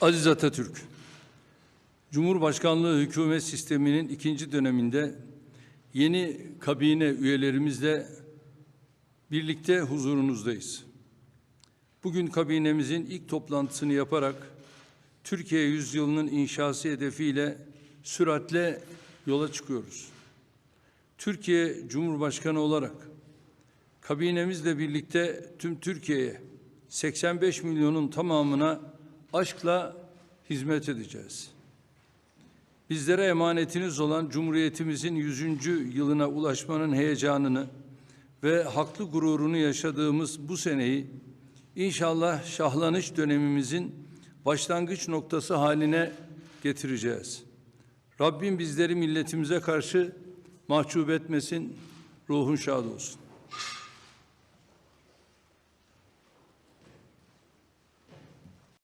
Aziz Atatürk, Cumhurbaşkanlığı hükümet sisteminin ikinci döneminde yeni kabine üyelerimizle birlikte huzurunuzdayız. Bugün kabinemizin ilk toplantısını yaparak Türkiye yüzyılının inşası hedefiyle süratle yola çıkıyoruz. Türkiye Cumhurbaşkanı olarak kabinemizle birlikte tüm Türkiye'ye 85 milyonun tamamına aşkla hizmet edeceğiz. Bizlere emanetiniz olan Cumhuriyetimizin 100. yılına ulaşmanın heyecanını ve haklı gururunu yaşadığımız bu seneyi inşallah şahlanış dönemimizin başlangıç noktası haline getireceğiz. Rabbim bizleri milletimize karşı mahcup etmesin, ruhun şad olsun.